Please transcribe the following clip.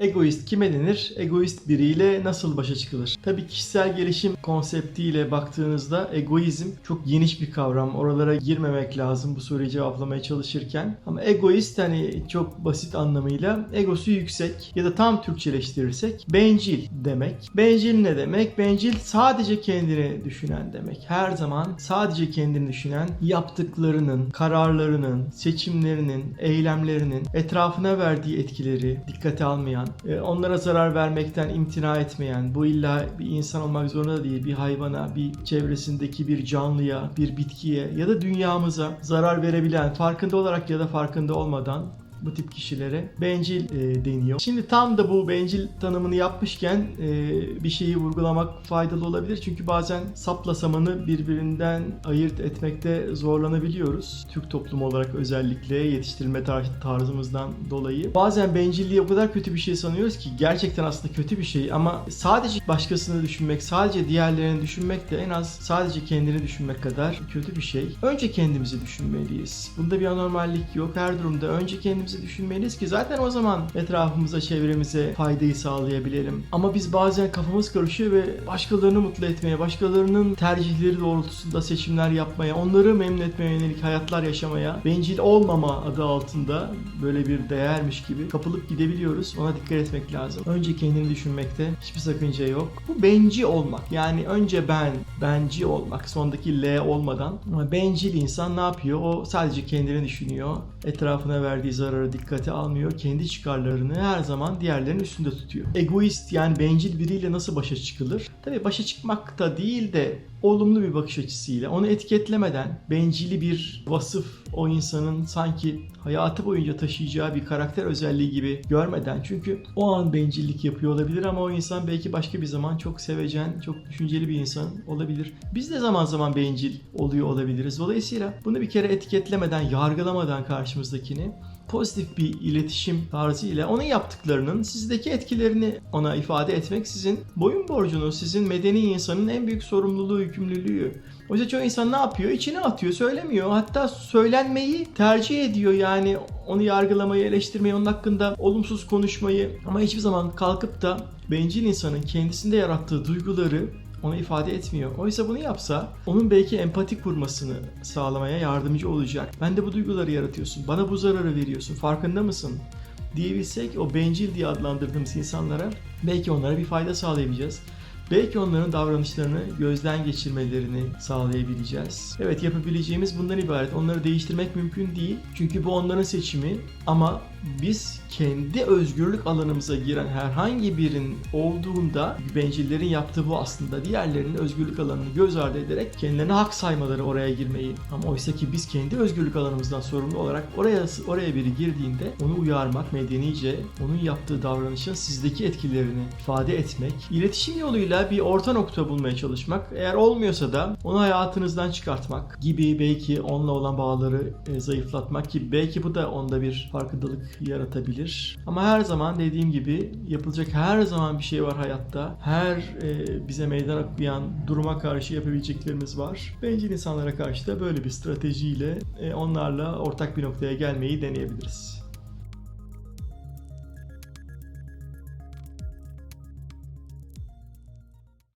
Egoist kime denir? Egoist biriyle nasıl başa çıkılır? Tabii kişisel gelişim konseptiyle baktığınızda egoizm çok geniş bir kavram. Oralara girmemek lazım bu soruyu cevaplamaya çalışırken. Ama egoist hani çok basit anlamıyla egosu yüksek ya da tam Türkçeleştirirsek bencil demek. Bencil ne demek? Bencil sadece kendini düşünen demek. Her zaman sadece kendini düşünen, yaptıklarının, kararlarının, seçimlerinin, eylemlerinin etrafına verdiği etkileri dikkate almayan, e, onlara zarar vermekten imtina etmeyen, bu illa bir insan olmak zorunda değil, bir hayvana, bir çevresindeki bir canlıya, bir bitkiye ya da dünyamıza zarar verebilen, farkında olarak ya da farkında olmadan bu tip kişilere bencil e, deniyor. Şimdi tam da bu bencil tanımını yapmışken e, bir şeyi vurgulamak faydalı olabilir. Çünkü bazen sapla samanı birbirinden ayırt etmekte zorlanabiliyoruz. Türk toplumu olarak özellikle yetiştirilme tar- tarzımızdan dolayı. Bazen bencilliği o kadar kötü bir şey sanıyoruz ki gerçekten aslında kötü bir şey ama sadece başkasını düşünmek, sadece diğerlerini düşünmek de en az sadece kendini düşünmek kadar kötü bir şey. Önce kendimizi düşünmeliyiz. Bunda bir anormallik yok. Her durumda önce kendimizi düşünmeliyiz ki zaten o zaman etrafımıza, çevremize faydayı sağlayabilelim. Ama biz bazen kafamız karışıyor ve başkalarını mutlu etmeye, başkalarının tercihleri doğrultusunda seçimler yapmaya, onları memnun etmeye yönelik hayatlar yaşamaya, bencil olmama adı altında böyle bir değermiş gibi kapılıp gidebiliyoruz. Ona dikkat etmek lazım. Önce kendini düşünmekte hiçbir sakınca yok. Bu benci olmak. Yani önce ben, benci olmak. Sondaki L olmadan. Ama bencil insan ne yapıyor? O sadece kendini düşünüyor. Etrafına verdiği zararı dikkate almıyor. Kendi çıkarlarını her zaman diğerlerinin üstünde tutuyor. Egoist yani bencil biriyle nasıl başa çıkılır? Tabii başa çıkmak da değil de olumlu bir bakış açısıyla onu etiketlemeden bencili bir vasıf o insanın sanki hayatı boyunca taşıyacağı bir karakter özelliği gibi görmeden çünkü o an bencillik yapıyor olabilir ama o insan belki başka bir zaman çok sevecen, çok düşünceli bir insan olabilir. Biz de zaman zaman bencil oluyor olabiliriz. Dolayısıyla bunu bir kere etiketlemeden, yargılamadan karşımızdakini pozitif bir iletişim tarzı ile onun yaptıklarının sizdeki etkilerini ona ifade etmek sizin boyun borcunuz, sizin medeni insanın en büyük sorumluluğu, yükümlülüğü. Oysa çoğu insan ne yapıyor? İçine atıyor, söylemiyor. Hatta söylenmeyi tercih ediyor yani onu yargılamayı, eleştirmeyi, onun hakkında olumsuz konuşmayı. Ama hiçbir zaman kalkıp da bencil insanın kendisinde yarattığı duyguları onu ifade etmiyor. Oysa bunu yapsa onun belki empati kurmasını sağlamaya yardımcı olacak. Ben de bu duyguları yaratıyorsun. Bana bu zararı veriyorsun. Farkında mısın? diyebilsek o bencil diye adlandırdığımız insanlara belki onlara bir fayda sağlayabileceğiz. Belki onların davranışlarını gözden geçirmelerini sağlayabileceğiz. Evet yapabileceğimiz bundan ibaret. Onları değiştirmek mümkün değil. Çünkü bu onların seçimi ama biz kendi özgürlük alanımıza giren herhangi birinin olduğunda bencillerin yaptığı bu aslında diğerlerinin özgürlük alanını göz ardı ederek kendilerine hak saymaları oraya girmeyi. Ama oysa ki biz kendi özgürlük alanımızdan sorumlu olarak oraya oraya biri girdiğinde onu uyarmak medenice onun yaptığı davranışın sizdeki etkilerini ifade etmek, iletişim yoluyla bir orta nokta bulmaya çalışmak. Eğer olmuyorsa da onu hayatınızdan çıkartmak gibi belki onunla olan bağları e, zayıflatmak ki belki bu da onda bir farkındalık yaratabilir. Ama her zaman dediğim gibi yapılacak her zaman bir şey var hayatta. Her e, bize meydan okuyan duruma karşı yapabileceklerimiz var. Bencil insanlara karşı da böyle bir stratejiyle e, onlarla ortak bir noktaya gelmeyi deneyebiliriz.